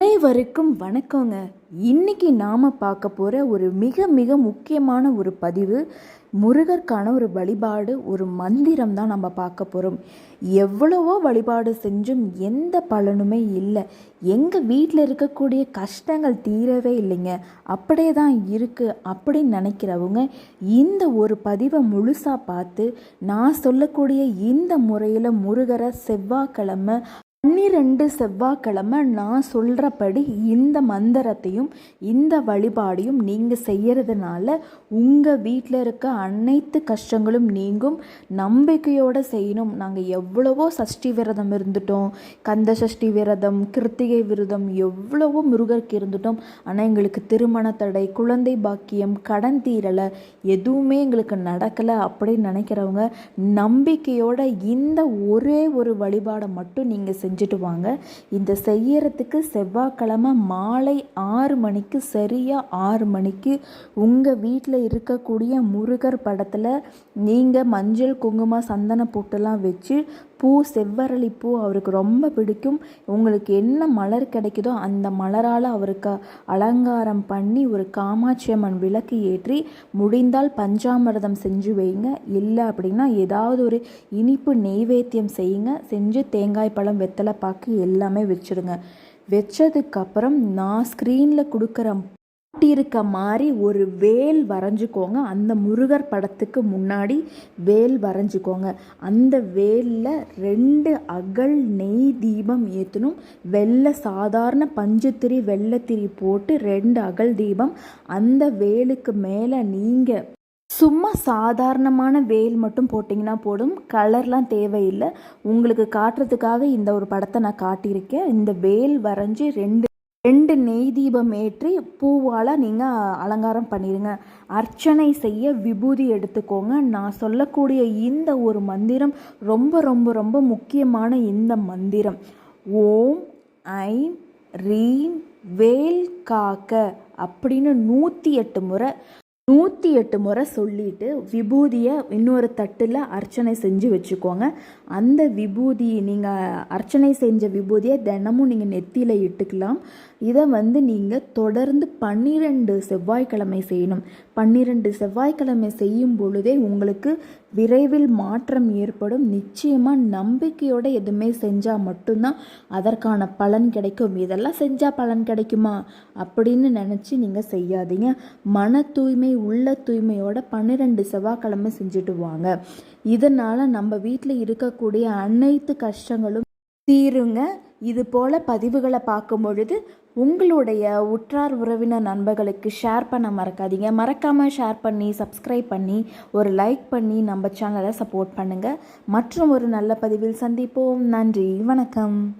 அனைவருக்கும் வணக்கங்க. இன்னைக்கு நாம் பார்க்க போகிற ஒரு மிக மிக முக்கியமான ஒரு பதிவு முருகருக்கான ஒரு வழிபாடு ஒரு மந்திரம் தான் நம்ம பார்க்க போகிறோம் எவ்வளவோ வழிபாடு செஞ்சும் எந்த பலனுமே இல்லை. எங்கள் வீட்டில் இருக்கக்கூடிய கஷ்டங்கள் தீரவே இல்லைங்க. அப்படியே தான் இருக்குது அப்படின்னு நினைக்கிறவங்க இந்த ஒரு பதிவை முழுசாக பார்த்து நான் சொல்லக்கூடிய இந்த முறையில் முருகரை செவ்வாய்க்கிழமை பன்னிரெண்டு செவ்வாய்க்கிழமை நான் சொல்கிறபடி இந்த மந்திரத்தையும் இந்த வழிபாடையும் நீங்கள் செய்கிறதுனால உங்கள் வீட்டில் இருக்க அனைத்து கஷ்டங்களும் நீங்கும். நம்பிக்கையோடு செய்யணும். நாங்கள் எவ்வளவோ சஷ்டி விரதம் இருந்துட்டோம். கந்த சஷ்டி விரதம் கிருத்திகை விரதம் எவ்வளவோ முருகருக்கு இருந்துட்டோம். ஆனால் எங்களுக்கு திருமண தடை குழந்தை பாக்கியம் கடன் தீரலை எதுவுமே எங்களுக்கு நடக்கலை அப்படின்னு நினைக்கிறவங்க நம்பிக்கையோட இந்த ஒரே ஒரு வழிபாடை மட்டும் நீங்கள் செஞ்சுட்டு வாங்க. இந்த செய்யறதுக்கு செவ்வாய்க்கிழமை மாலை ஆறு மணிக்கு சரியாக ஆறு மணிக்கு உங்கள் வீட்டில் இருக்கக்கூடிய முருகர் படத்தில் நீங்கள் மஞ்சள் குங்குமம் சந்தன பொட்டெல்லாம் வச்சு பூ செவ்வரளி பூ அவருக்கு ரொம்ப பிடிக்கும். உங்களுக்கு என்ன மலர் கிடைக்குதோ அந்த மலரால் அவருக்கு அலங்காரம் பண்ணி ஒரு காமாட்சி அம்மன் விளக்கு ஏற்றி முடிந்தால் பஞ்சாமிரதம் செஞ்சு வைங்க. இல்லை அப்படின்னா ஏதாவது ஒரு இனிப்பு நெய்வேத்தியம் செய்யுங்க. செஞ்சு தேங்காய் பழம் வெத்தலை பாக்கு எல்லாமே வச்சுடுங்க. வச்சதுக்கப்புறம் நான் ஸ்க்ரீனில் கொடுக்குற இருக்க மாதிரி ஒரு வேல் வரைஞ்சிக்கோங்க. அந்த முருகர் படத்துக்கு முன்னாடி வேல் வரைஞ்சிக்கோங்க. அந்த வேலில் ரெண்டு அகல் நெய் தீபம் ஏற்றணும் வெள்ளை சாதாரண பஞ்சுத்திரி வெள்ளைத்திரி போட்டு ரெண்டு அகல் தீபம். அந்த வேலுக்கு மேலே நீங்கள் சும்மா சாதாரணமான வேல் மட்டும் போட்டிங்கன்னா போடும் கலர்லாம் தேவையில்லை. உங்களுக்கு காட்டுறதுக்காக இந்த ஒரு படத்தை நான் காட்டியிருக்கேன். இந்த வேல் வரைஞ்சி ரெண்டு ரெண்டு நெய் தீபம் ஏற்றி பூவால் நீங்கள் அலங்காரம் பண்ணிடுங்க அர்ச்சனை செய்ய விபூதி எடுத்துக்கோங்க. நான் சொல்லக்கூடிய இந்த ஒரு மந்திரம் ரொம்ப ரொம்ப ரொம்ப முக்கியமான இந்த மந்திரம். ஓம் ஐம் ரீம் வேல் காக்க அப்படின்னு நூற்றி எட்டு முறை நூற்றி எட்டு முறை சொல்லிட்டு விபூதியை இன்னொரு தட்டில் அர்ச்சனை செஞ்சு வச்சுக்கோங்க. அந்த விபூதி நீங்கள் அர்ச்சனை செஞ்ச விபூதியை தினமும் நீங்கள் நெத்தியில் இட்டுக்கலாம். இதை வந்து நீங்கள் தொடர்ந்து பன்னிரெண்டு செவ்வாய்க்கிழமை செய்யணும். பன்னிரெண்டு செவ்வாய்க்கிழமை செய்யும் பொழுதே உங்களுக்கு விரைவில் மாற்றம் ஏற்படும். நிச்சயமாக நம்பிக்கையோடு எதுவுமே செஞ்சால் மட்டும்தான் அதற்கான பலன் கிடைக்கும். இதெல்லாம் செஞ்சால் பலன் கிடைக்குமா? அப்படின்னு நினச்சி நீங்கள் செய்யாதீங்க. மன தூய்மை உள்ள தூய்மையோட பன்னிரெண்டு செவ்வாய்க்கிழமை செஞ்சுட்டு வாங்க இதனால் நம்ம வீட்டில் இருக்கக்கூடிய அனைத்து கஷ்டங்களும் தீருங்க. இது போல் பதிவுகளை பார்க்கும் பொழுது உங்களுடைய உற்றார் உறவினர் நண்பர்களுக்கு ஷேர் பண்ண மறக்காதீங்க. மறக்காமல் ஷேர் பண்ணி சப்ஸ்கிரைப் பண்ணி ஒரு லைக் பண்ணி நம்ம சேனலை சப்போர்ட் பண்ணுங்கள் மற்றும் ஒரு நல்ல பதிவில் சந்திப்போம். நன்றி. வணக்கம்.